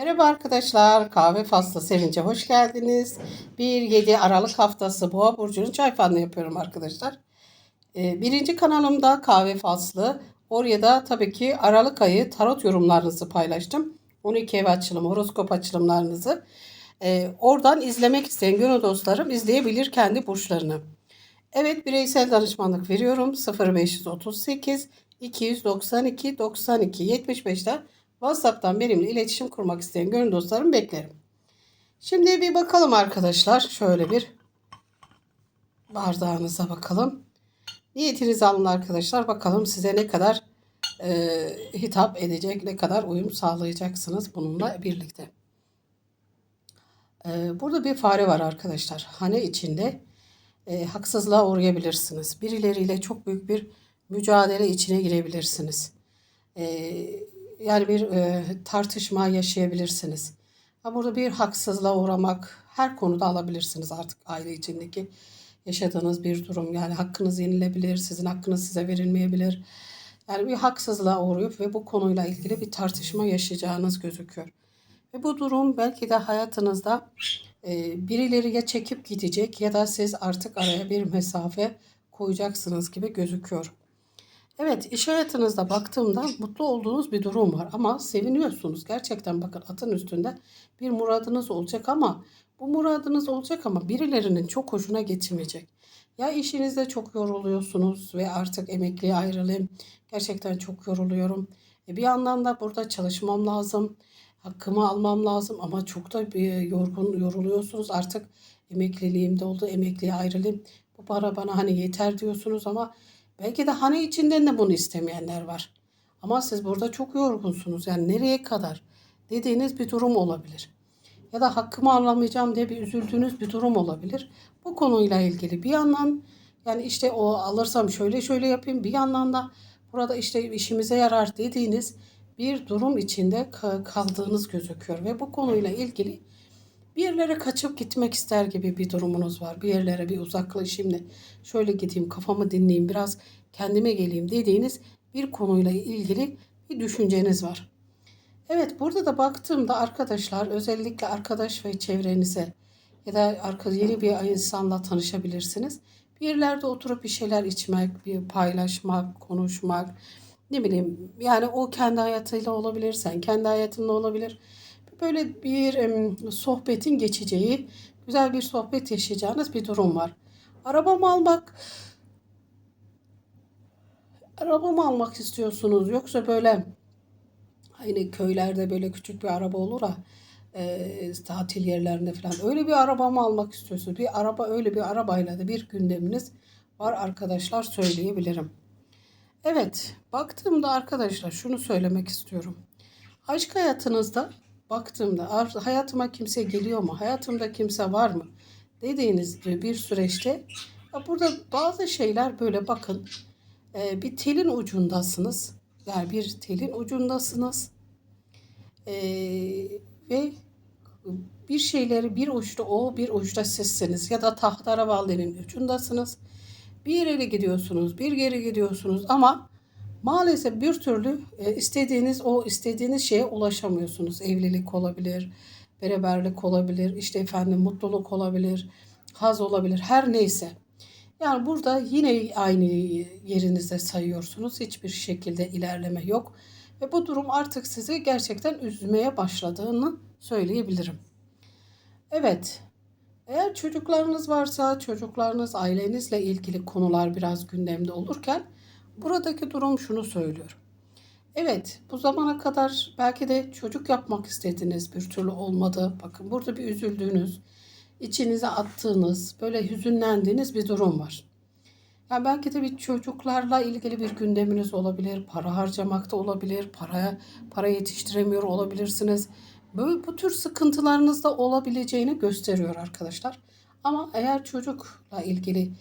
Merhaba arkadaşlar. Kahve faslı sevince hoş geldiniz. 1-7 Aralık haftası Boğa Burcu'nun çay falını yapıyorum arkadaşlar. Ee, birinci kanalımda kahve faslı. Oraya da tabii ki Aralık ayı tarot yorumlarınızı paylaştım. 12 ev açılımı, horoskop açılımlarınızı. Ee, oradan izlemek isteyen gönül dostlarım izleyebilir kendi burçlarını. Evet bireysel danışmanlık veriyorum. 0538 292 92 75'te WhatsApp'tan benimle iletişim kurmak isteyen gönül dostlarım beklerim. Şimdi bir bakalım arkadaşlar. Şöyle bir bardağınıza bakalım. Niyetinizi alın arkadaşlar. Bakalım size ne kadar e, hitap edecek, ne kadar uyum sağlayacaksınız bununla birlikte. E, burada bir fare var arkadaşlar. Hane içinde e, haksızlığa uğrayabilirsiniz. Birileriyle çok büyük bir mücadele içine girebilirsiniz. E, yani bir e, tartışma yaşayabilirsiniz. Ha, burada bir haksızlığa uğramak her konuda alabilirsiniz artık aile içindeki yaşadığınız bir durum. Yani hakkınız yenilebilir, sizin hakkınız size verilmeyebilir. Yani bir haksızlığa uğrayıp ve bu konuyla ilgili bir tartışma yaşayacağınız gözüküyor. Ve bu durum belki de hayatınızda e, birileri ya çekip gidecek ya da siz artık araya bir mesafe koyacaksınız gibi gözüküyor. Evet iş hayatınızda baktığımda mutlu olduğunuz bir durum var ama seviniyorsunuz. Gerçekten bakın atın üstünde bir muradınız olacak ama bu muradınız olacak ama birilerinin çok hoşuna gitmeyecek. Ya işinizde çok yoruluyorsunuz ve artık emekliye ayrılayım. Gerçekten çok yoruluyorum. E bir yandan da burada çalışmam lazım. Hakkımı almam lazım ama çok da bir yorgun yoruluyorsunuz. Artık emekliliğim de oldu. Emekliye ayrılayım. Bu para bana hani yeter diyorsunuz ama belki de hani içinden de bunu istemeyenler var. Ama siz burada çok yorgunsunuz. Yani nereye kadar dediğiniz bir durum olabilir. Ya da hakkımı alamayacağım diye bir üzüldüğünüz bir durum olabilir. Bu konuyla ilgili bir yandan yani işte o alırsam şöyle şöyle yapayım bir yandan da burada işte işimize yarar dediğiniz bir durum içinde kaldığınız gözüküyor ve bu konuyla ilgili bir yerlere kaçıp gitmek ister gibi bir durumunuz var. Bir yerlere bir uzaklaşayım şöyle gideyim kafamı dinleyeyim biraz kendime geleyim dediğiniz bir konuyla ilgili bir düşünceniz var. Evet burada da baktığımda arkadaşlar özellikle arkadaş ve çevrenize ya da yeni bir insanla tanışabilirsiniz. Bir yerlerde oturup bir şeyler içmek, bir paylaşmak, konuşmak, ne bileyim yani o kendi hayatıyla olabilir, sen kendi hayatınla olabilir. Böyle bir sohbetin geçeceği, güzel bir sohbet yaşayacağınız bir durum var. Arabamı almak, arabamı almak istiyorsunuz yoksa böyle Hani köylerde böyle küçük bir araba olur ha e, tatil yerlerinde falan öyle bir araba mı almak istiyorsunuz? Bir araba öyle bir arabayla da bir gündeminiz var arkadaşlar söyleyebilirim. Evet baktığımda arkadaşlar şunu söylemek istiyorum. Aşk hayatınızda baktığımda hayatıma kimse geliyor mu? Hayatımda kimse var mı? Dediğiniz bir süreçte burada bazı şeyler böyle bakın e, bir telin ucundasınız yani bir telin ucundasınız. Ee, ve bir şeyleri bir uçta o bir uçta sizsiniz ya da tahtara ucundasınız. Bir yere gidiyorsunuz, bir geri gidiyorsunuz ama maalesef bir türlü e, istediğiniz o istediğiniz şeye ulaşamıyorsunuz. Evlilik olabilir, beraberlik olabilir, işte efendim mutluluk olabilir, haz olabilir, her neyse. Yani burada yine aynı yerinizde sayıyorsunuz. Hiçbir şekilde ilerleme yok. Ve bu durum artık sizi gerçekten üzmeye başladığını söyleyebilirim. Evet. Eğer çocuklarınız varsa çocuklarınız ailenizle ilgili konular biraz gündemde olurken buradaki durum şunu söylüyor. Evet bu zamana kadar belki de çocuk yapmak istediniz bir türlü olmadı. Bakın burada bir üzüldüğünüz, içinize attığınız, böyle hüzünlendiğiniz bir durum var. Yani belki de bir çocuklarla ilgili bir gündeminiz olabilir, para harcamakta olabilir, paraya para yetiştiremiyor olabilirsiniz. Böyle bu tür sıkıntılarınız da olabileceğini gösteriyor arkadaşlar. Ama eğer çocukla ilgili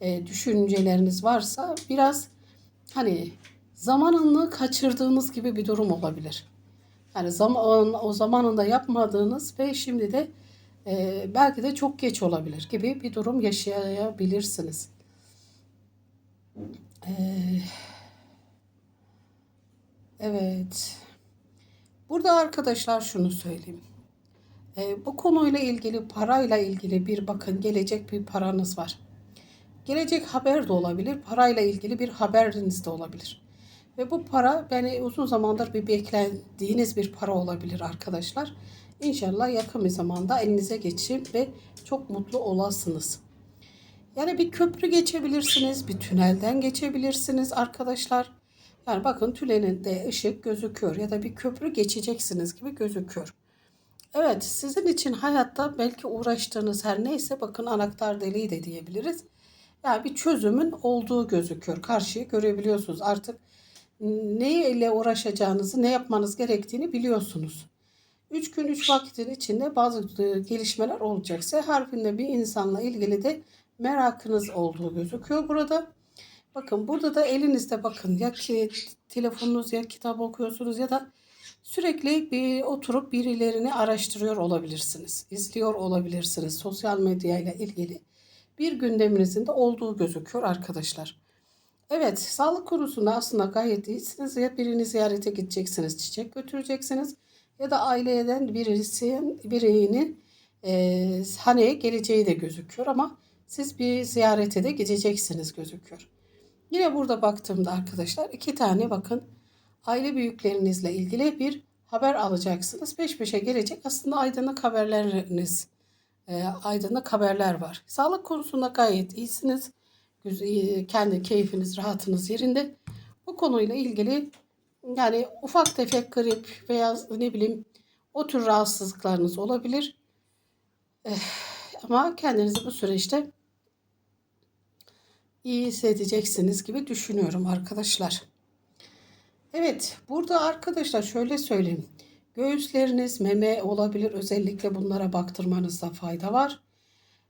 e, düşünceleriniz varsa biraz hani zamanını kaçırdığınız gibi bir durum olabilir. Yani zaman o zamanında yapmadığınız ve şimdi de e, belki de çok geç olabilir gibi bir durum yaşayabilirsiniz. Ee, evet. Burada arkadaşlar şunu söyleyeyim. Ee, bu konuyla ilgili parayla ilgili bir bakın gelecek bir paranız var. Gelecek haber de olabilir, parayla ilgili bir haberiniz de olabilir. Ve bu para beni uzun zamandır bir beklediğiniz bir para olabilir arkadaşlar. İnşallah yakın bir zamanda elinize geçin ve çok mutlu olasınız. Yani bir köprü geçebilirsiniz, bir tünelden geçebilirsiniz arkadaşlar. Yani bakın tünelinde ışık gözüküyor ya da bir köprü geçeceksiniz gibi gözüküyor. Evet, sizin için hayatta belki uğraştığınız her neyse bakın anahtar deliği de diyebiliriz. Yani bir çözümün olduğu gözüküyor. Karşıyı görebiliyorsunuz. Artık neyle uğraşacağınızı, ne yapmanız gerektiğini biliyorsunuz. 3 gün 3 vakitin içinde bazı e, gelişmeler olacak. S harfinde bir insanla ilgili de merakınız olduğu gözüküyor burada. Bakın burada da elinizde bakın ya ki telefonunuz ya kitap okuyorsunuz ya da sürekli bir oturup birilerini araştırıyor olabilirsiniz. izliyor olabilirsiniz. Sosyal medya ile ilgili bir gündeminizin de olduğu gözüküyor arkadaşlar. Evet, sağlık konusunda aslında gayet iyisiniz. Ya birini ziyarete gideceksiniz, çiçek götüreceksiniz ya da aileden birisi birinin e, haneye geleceği de gözüküyor ama siz bir ziyarete de gideceksiniz gözüküyor. Yine burada baktığımda arkadaşlar iki tane bakın aile büyüklerinizle ilgili bir haber alacaksınız. Peş peşe gelecek aslında aydınlık haberleriniz, e, aydınlık haberler var. Sağlık konusunda gayet iyisiniz. Güzel, kendi keyfiniz, rahatınız yerinde. Bu konuyla ilgili yani ufak tefek grip veya ne bileyim o tür rahatsızlıklarınız olabilir. Eh, ama kendinizi bu süreçte iyi hissedeceksiniz gibi düşünüyorum arkadaşlar. Evet burada arkadaşlar şöyle söyleyeyim. Göğüsleriniz meme olabilir. Özellikle bunlara baktırmanızda fayda var.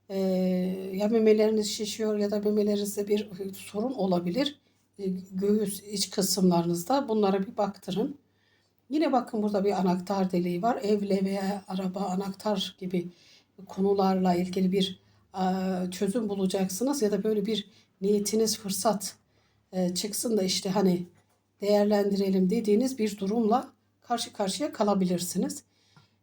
Ee, ya memeleriniz şişiyor ya da memelerinizde bir sorun olabilir. Ee, göğüs iç kısımlarınızda bunlara bir baktırın. Yine bakın burada bir anahtar deliği var. Evle veya araba anahtar gibi konularla ilgili bir çözüm bulacaksınız ya da böyle bir niyetiniz fırsat e, çıksın da işte hani değerlendirelim dediğiniz bir durumla karşı karşıya kalabilirsiniz.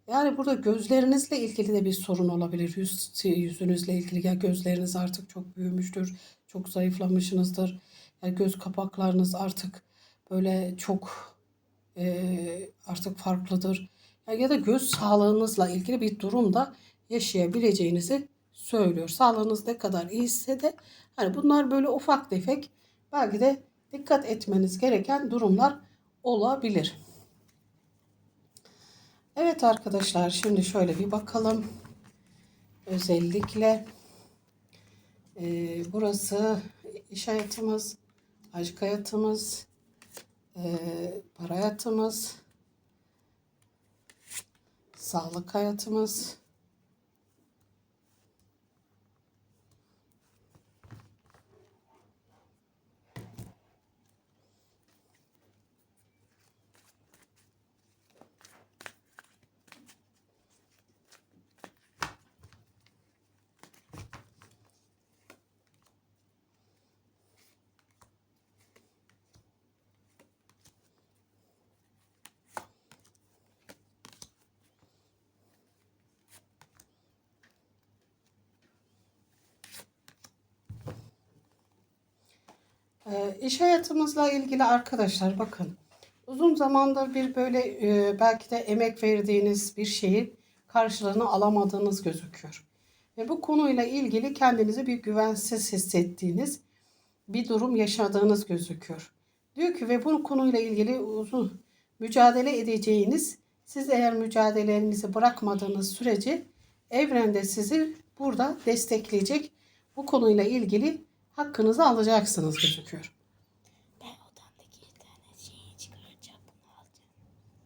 Yani burada gözlerinizle ilgili de bir sorun olabilir. Yüz, yüzünüzle ilgili ya gözleriniz artık çok büyümüştür, çok zayıflamışsınızdır. Yani göz kapaklarınız artık böyle çok e, artık farklıdır. Yani ya da göz sağlığınızla ilgili bir durumda yaşayabileceğinizi söylüyor. Sağlığınız ne kadar iyiyse de hani bunlar böyle ufak tefek belki de dikkat etmeniz gereken durumlar olabilir. Evet arkadaşlar şimdi şöyle bir bakalım. Özellikle e, burası iş hayatımız, aşk hayatımız, e, para hayatımız, sağlık hayatımız, Ee, iş hayatımızla ilgili arkadaşlar bakın uzun zamandır bir böyle e, belki de emek verdiğiniz bir şeyin karşılığını alamadığınız gözüküyor. Ve bu konuyla ilgili kendinizi bir güvensiz hissettiğiniz bir durum yaşadığınız gözüküyor. Diyor ki ve bu konuyla ilgili uzun mücadele edeceğiniz siz eğer mücadelelerinizi bırakmadığınız sürece evrende sizi burada destekleyecek bu konuyla ilgili hakkınızı alacaksınız gözüküyor. Ben odamdaki iki tane şeyi çıkaracağım. Bunu alacağım.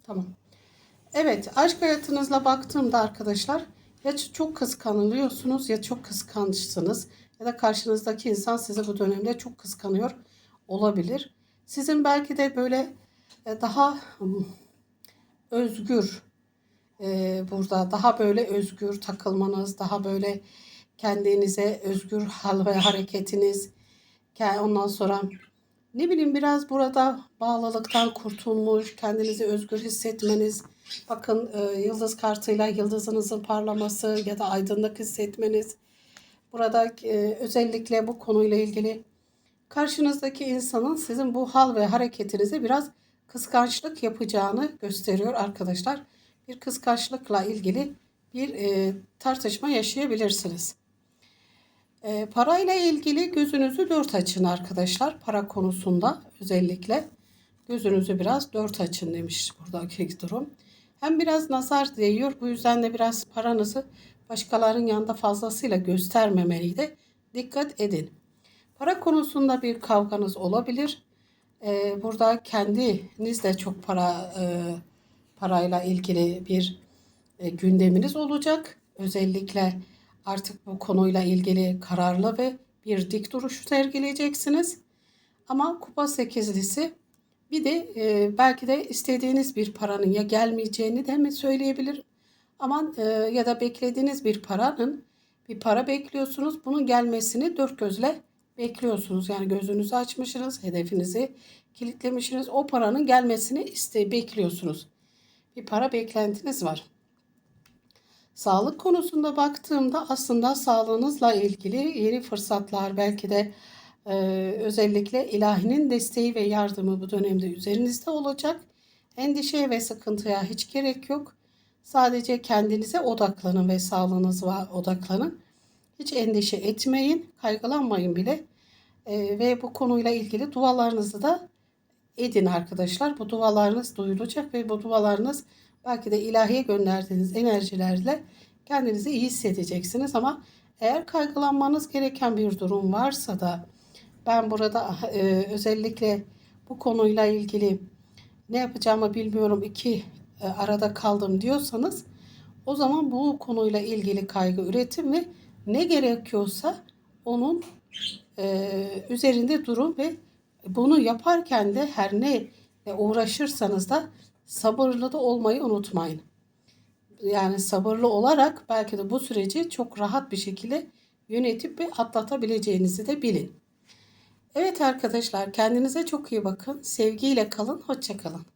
Tamam. Evet, aşk hayatınızla baktığımda arkadaşlar ya çok kıskanılıyorsunuz ya çok kıskançsınız ya da karşınızdaki insan sizi bu dönemde çok kıskanıyor olabilir. Sizin belki de böyle e, daha hmm, özgür e, burada daha böyle özgür takılmanız, daha böyle kendinize özgür hal ve hareketiniz, ondan sonra ne bileyim biraz burada bağlılıktan kurtulmuş, kendinizi özgür hissetmeniz, Bakın e, yıldız kartıyla yıldızınızın parlaması ya da aydınlık hissetmeniz. Burada e, özellikle bu konuyla ilgili karşınızdaki insanın sizin bu hal ve hareketinize biraz kıskançlık yapacağını gösteriyor arkadaşlar. Bir kıskançlıkla ilgili bir e, tartışma yaşayabilirsiniz. E, parayla ilgili gözünüzü dört açın arkadaşlar. Para konusunda özellikle gözünüzü biraz dört açın demiş buradaki durum. Hem biraz nazar değiyor. Bu yüzden de biraz paranızı başkalarının yanında fazlasıyla göstermemeliği de dikkat edin. Para konusunda bir kavganız olabilir. Ee, burada kendinizle çok para e, parayla ilgili bir e, gündeminiz olacak. Özellikle artık bu konuyla ilgili kararlı ve bir dik duruş sergileyeceksiniz. Ama kupa sekizlisi bir de e, belki de istediğiniz bir paranın ya gelmeyeceğini de mi söyleyebilirim. Aman e, ya da beklediğiniz bir paranın bir para bekliyorsunuz. Bunun gelmesini dört gözle bekliyorsunuz. Yani gözünüzü açmışsınız, hedefinizi kilitlemişsiniz. O paranın gelmesini iste bekliyorsunuz. Bir para beklentiniz var. Sağlık konusunda baktığımda aslında sağlığınızla ilgili yeni fırsatlar belki de e, özellikle ilahinin desteği ve yardımı bu dönemde üzerinizde olacak. Endişeye ve sıkıntıya hiç gerek yok. Sadece kendinize odaklanın ve sağlığınıza odaklanın. Hiç endişe etmeyin, kaygılanmayın bile. E, ve bu konuyla ilgili dualarınızı da edin arkadaşlar. Bu dualarınız duyulacak ve bu dualarınız belki de ilahiye gönderdiğiniz enerjilerle kendinizi iyi hissedeceksiniz. Ama eğer kaygılanmanız gereken bir durum varsa da ben burada e, özellikle bu konuyla ilgili ne yapacağımı bilmiyorum iki e, arada kaldım diyorsanız o zaman bu konuyla ilgili kaygı üretin ve ne gerekiyorsa onun e, üzerinde durun ve bunu yaparken de her ne uğraşırsanız da sabırlı da olmayı unutmayın. Yani sabırlı olarak belki de bu süreci çok rahat bir şekilde yönetip ve atlatabileceğinizi de bilin. Evet arkadaşlar kendinize çok iyi bakın. Sevgiyle kalın. Hoşçakalın.